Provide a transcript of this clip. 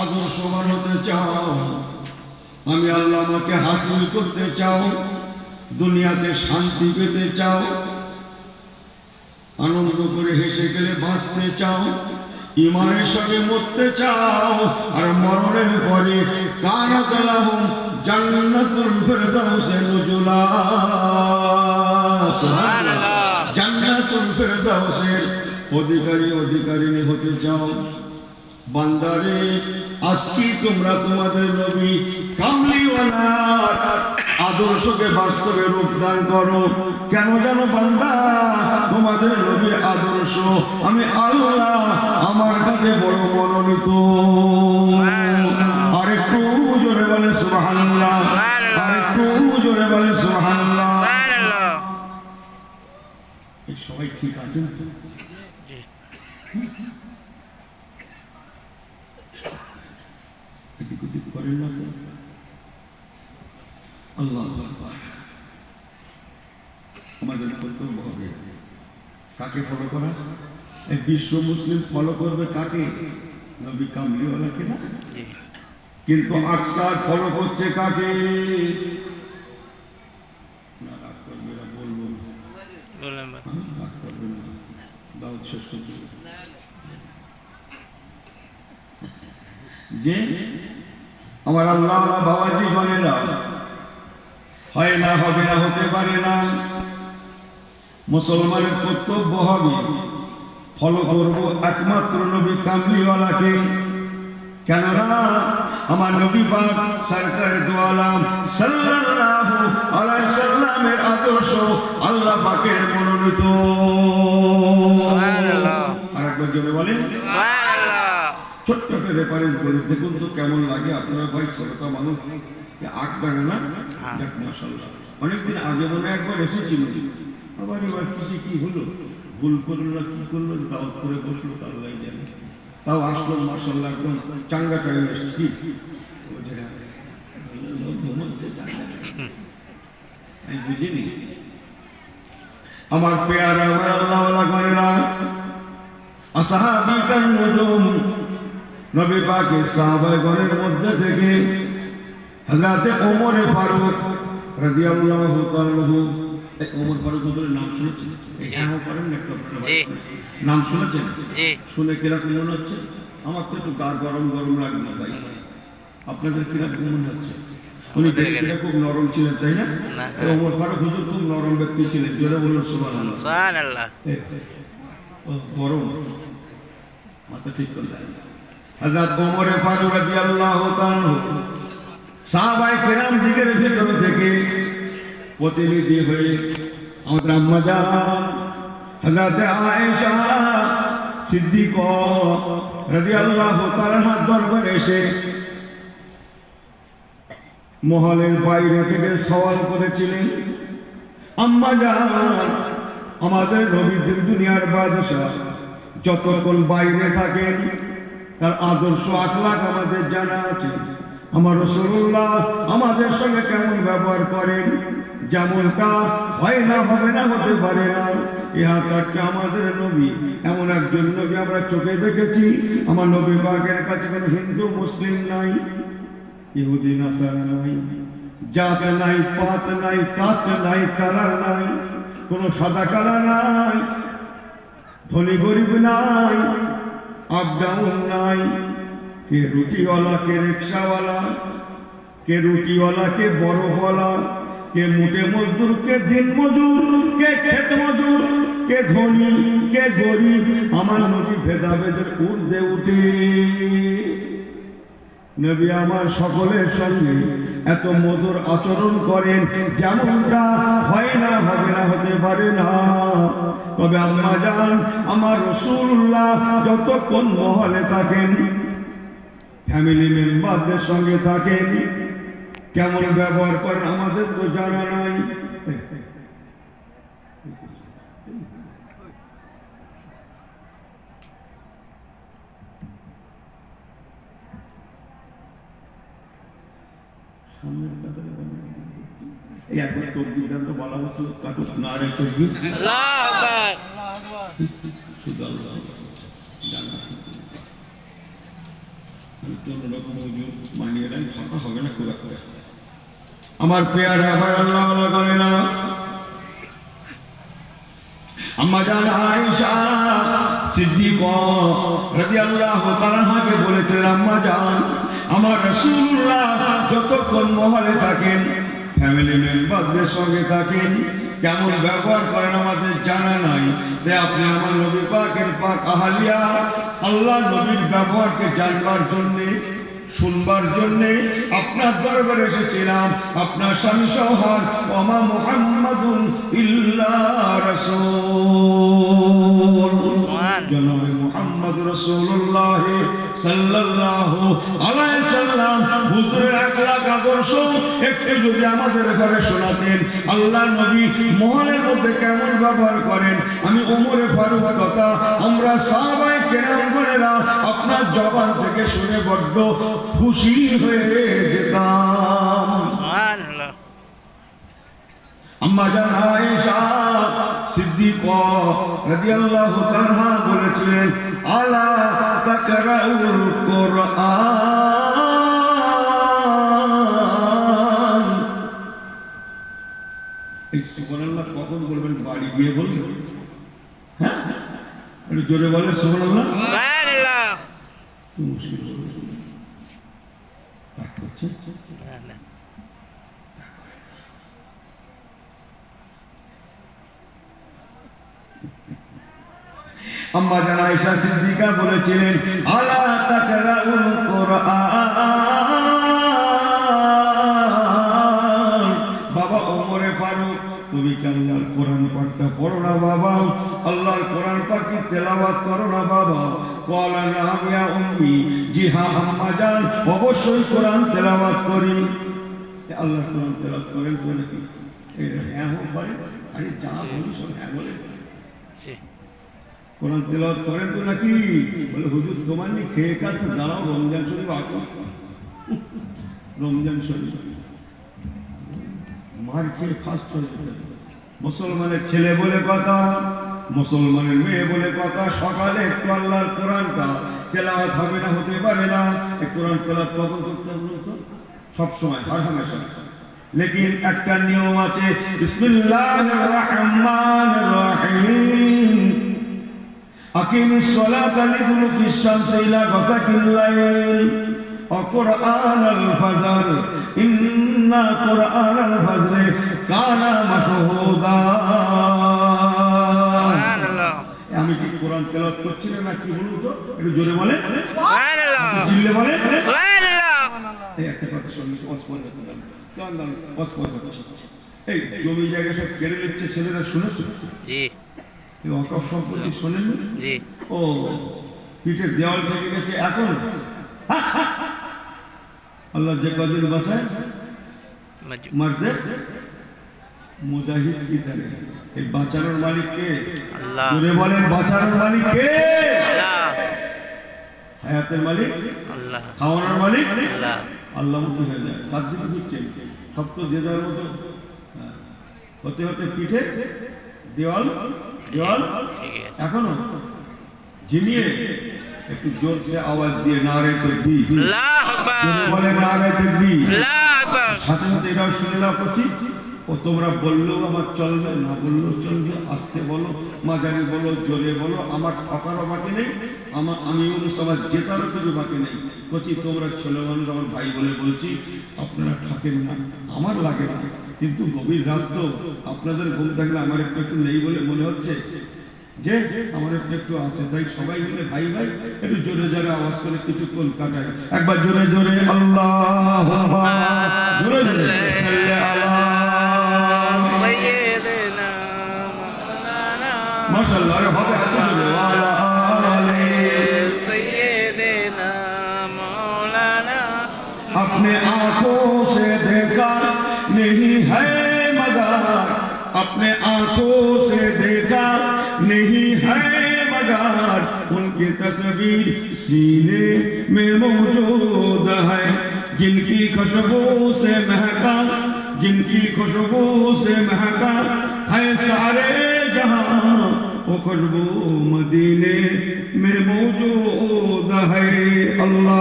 আদর্শবান হতে চাও। আমি আল্লাহ আমাকে হাসিল করতে চাও। দুনিয়াতে শান্তি পেতে চাও। আনন্দ করে হেসে গেলে বাঁচতে চাও। ইমানের সঙ্গে মরতে চাও। আর মরণের পরে কানাত লাহুম জান্নাতুল ফিরদাউসে নুজুলা। জান্নাতুল ফিরদাউসের অধিকারী অধিকারিণী হতে চাও। বান্দারে আজকে তোমরা তোমাদের নবী কামলিওয়ালার আদর্শকে বাস্তবে রূপদান করো। কেন জানো বান্দা? তোমাদের নবীর আদর্শ আমি আল্লাহ আমার কাছে বড় মনোনীত। আর একটু জোরে বলে সুবহানাল্লাহ। আর একটু জোরে বলে সুবহানাল্লাহ। সবাই ঠিক আছেন তো? জি এদিক ওদিক করেন না তো? আল্লাহ। আমাদের কর্তব্য হবে কাকে ফলো করা এই বিশ্ব মুসলিম ফলো করবে কাকে নবী কামলিওয়ালাকে না কিন্তু আকসার ফলো করছে কাকে। যে আমার আল্লাহ বাবাজি বলে না। হয় না হবে না হতে পারে না। মুসলমানের কর্তব্য হবে ফলো করব একমাত্র নবী কামলিওয়ালাকে। কেননা আমার নবী পাক সরকারে দোয়ালাম সাল্লাল্লাহু আলাইহি সাল্লামের আদর্শ আল্লাহ পাকের মনোনীত। সুবহানাল্লাহ। আরেকবার জোরে বলেন। সুবহানাল্লাহ একটা রেফারেন্স করে দেখুন তো কেমন লাগে আপনারা ভাই ছোটটা মানুষ। যে আট না? হ্যাঁ। অনেকদিন আগে মনে একবার এসেছিল আবার এবার কিছু কি হলো? ভুল করল না কি করল? দাওয়াত করে বসল তার লাই জানে। তাও আসলো মাসাল্লাহ একদম চাঙ্গা টাইম এসছে। কি? হ্যাঁ। আমি বুঝিনি। আমার পেয়ারা আল্লাহ করেরা আসাহাবিকার নজুম নবী পাকের সাহাবাগণের মধ্যে থেকে হযরতে ওমর ফারুক রাদিয়াল্লাহু তাআলা এই ওমর ফারুক হুজুরের নাম শুনেছেন? এই হ্যাঁ করেন না একটু জি। নাম শুনেছেন? জি। শুনে কীরকম মনে হচ্ছে? আমার তো একটু গা গরম গরম না ভাই। আপনাদের কীরকম মনে হচ্ছে? উনি খুব নরম ছিলেন তাই না। এই ওমর ফারুক হুজুর খুব নরম ব্যক্তি ছিলেন জোরে বলুন সুবহানাল্লাহ। সুবহানাল্লাহ। গরম মাথা ঠিক করলেন। হযরত ওমর ফারুক রাদিয়াল্লাহু তাআলা সাহাবায়ে কেরাম দিকের ভেতর থেকে প্রতিনিধি হয়ে আমাদের আম্মা জান, হযরত আয়েশা, সিদ্দিকা রাদিয়াল্লাহু তাআলা দরবারে এসে মহলের বাইরে থেকে সওয়াল করেছিলেন, আম্মা জান, আমাদের নবীদের দুনিয়ার বাদশাহ, যতক্ষণ বাইরে থাকেন তার আদর্শ আখলাক আমাদের জানা আছে। আমার রসুল্লাহ আমাদের সঙ্গে কেমন ব্যবহার করেন? যেমনটা হয় না, হবে না, হতে পারে না। ইহা তাকে আমাদের নবী এমন একজন নবী আমরা চোখে দেখেছি। আমার নবী বাগের কাছে কোনো হিন্দু, মুসলিম নাই, ইহুদি, নাসারা নাই, জাত নাই, পাত নাই কাস্ট নাই, কালার নাই, কোনো সাদা কালার নাই, ধনী গরিব নাই। আপ ডাউন নাই। কে রুটিওয়ালা, কে রিক্সাওয়ালা, কে রুটিওয়ালা, কে বড়ওয়ালা, কে মুটে মজদুর, কে দিন মজুর, কে ক্ষেত মজুর, কে ধনী, কে গরিব, আমার নদী ভেদাভেদের ঊর্ধ্বে উঠে। নবী আমার সকলের সঙ্গে এত মধুর আচরণ করেন, যেমনটা হয় না হবে। হতে পারে না তবে আম্মা যান আমার রসুল্লাহ যতক্ষণ মহলে থাকেন ফ্যামিলি মেম্বারদের সঙ্গে থাকেন, কেমন ব্যবহার করেন আমাদের তো জানা নাই সামনের। এই একবার তকবিরটা তো বলা হচ্ছে কাটুক না রে তকবির আমার পেয়ারা আমার আল্লাহ আল্লাহ করে না। আম্মা জান আয়েশা সিদ্দিক রাদিয়াল্লাহু তাআলাকে বলেছেন আম্মা জান আমার রাসূলুল্লাহ যতক্ষণ মহলে থাকেন ফ্যামিলি মেম্বারদের সঙ্গে থাকেন। কেমন ব্যবহার করেন আমাদের জানা নাই। যে আপনি আমার নবী পাকের পাক আহালিয়া আল্লাহ নবীর ব্যবহারকে জানবার জন্যে শুনবার জন্যে আপনার দরবারে এসেছিলাম। আপনার স্বামী সহার ওমা মুহাম্মাদুন ইল্লা মুহাম্মদ রাসূলুল্লাহ। সাল্লাল্লাহু আলাইহি সাল্লাম হুজুরের আদর্শ একটু যদি আমাদের ঘরে শোনাতেন আল্লাহ নবী মহলের মধ্যে কেমন ব্যবহার করেন? আমি ওমরে ফারুক কথা আমরা সাহাবায়ে কেরাম গণেরা আপনার জবান থেকে শুনে বড্ড খুশি হয়ে যেতাম। সুবহানাল্লাহ। আম্মা জান আয়েশা সিদ্দিক রাদিয়াল্লাহু তাআলা বলেছিলেন, আলা তাকরাউল কোরআন। সুবহানাল্লাহ কখন বলবেন, বাড়ি গিয়ে বলবেন? হ্যাঁ? জোরে বলে সুবহানাল্লাহ সুবহানাল্লাহ তো মুশকিল হয়ে গেছে। রাগ করছে? সুবহানাল্লাহ আম্মা জান আয়েশা সিদ্দিকা বলেছিলেন, আলা তাকরাউল কোরআন। বাবা ওমরে ফারুক, তুমি কি আল্লাহর কোরআন পাকটা পড়ো না বাবা? আল্লাহর কোরআন পাকি তেলাওয়াত করো না বাবা। কলা নাম ইয়া উম্মি, জি হ্যাঁ আম্মা জান, অবশ্যই কোরআন তেলাওয়াত করি। আল্লাহর কোরআন তেলাওয়াত করেন তো নাকি হ্যাঁ হোক বলে? আরে যা বলি সব হ্যাঁ বলে। কোরআন তেলাওয়াত করেন তো নাকি? বলে, হুজুর, তোমার নি খেয়ে দাঁড়াও, রমজান শরীফ আসো। রমজান শরীফ। মার খেয়ে ফার্স্ট হয়ে মুসলমানের ছেলে বলে কথা, মুসলমানের মেয়ে বলে কথা, সকালে একটু আল্লাহর কোরআনটা তেলাওয়াত হবে না, হতে পারে না। এই কোরআন তেলাওয়াত কখন করতে হবে তো? সব সময়, হর হামেশা। লেকিন একটা নিয়ম আছে বিসমিল্লাহির রহমানির রহিম أقم الصلاة لدلوك الشمس إلى غسق الليل وقرآن الفجر إن قرآن الفجر كان مشهودا সুবহানাল্লাহ আমি কি কোরআন তেলাওয়াত করছি না কি বলুন তো একটু জোরে বলে সুবহানাল্লাহ চিল্লে বলে সুবহানাল্লাহ এই একটা কথা শুনলি এই জমি জায়গা সব কেড়ে নিচ্ছে ছেলেরা শুনেছো জি। এই অকপ সম্পত্তি শোনেন জি। ও পিঠের দেওয়াল থেকে গেছে এখন আল্লাহ। যে কদিন বাঁচায় মারতে মুজাহিদ কি জানে এই বাঁচানোর মালিক কে আল্লাহ বলেন বাঁচানোর মালিক কে আল্লাহ হায়াতের মালিক আল্লাহ। খাওয়ানোর মালিক? আল্লাহ। আল্লাহ হয়ে যায়। বাদ দিকে ঘুরছেন সব তো যে যার মতো হ্যাঁ। হতে হতে পিঠে দেওয়াল দেওয়াল এখনও ঝিমিয়ে একটু জোরসে আওয়াজ দিয়ে নারে তো দি আল্লাহ আকবার। বলে নারে তো দি সাথে সাথে এটাও শুনে নাও করছি ও তোমরা বললেও আমার চলবে না বললেও চলবে আসতে বলো মাঝারি বলো জোরে বলো আমার ঠকারও বাকি নেই আমার আমি অনুষ আমার জেতারও কিছু বাকি নেই। বলছি তোমরা ছেলে মানুষ আমার ভাই বলে বলছি আপনারা থাকেন না আমার লাগে না। কিন্তু গভীর রাত তো আপনাদের ঘুম থাকলে আমার একটু একটু নেই বলে মনে হচ্ছে যে আমার একটু একটু আছে। তাই সবাই মিলে ভাই ভাই একটু জোরে জোরে আওয়াজ করে কিছুক্ষণ কাটায় একবার জোরে জোরে আল্লাহ জোরে জোরে। হবে হাত জোরে। اپنے آنکھوں سے دیکھا نہیں ہے مگر ان کی تصویر سینے میں موجود ہے۔ جن کی خوشبو سے مہکا، جن کی خوشبو سے مہکا ہے سارے جہاں، وہ خوشبو مدینے میں موجود ہے۔ اللہ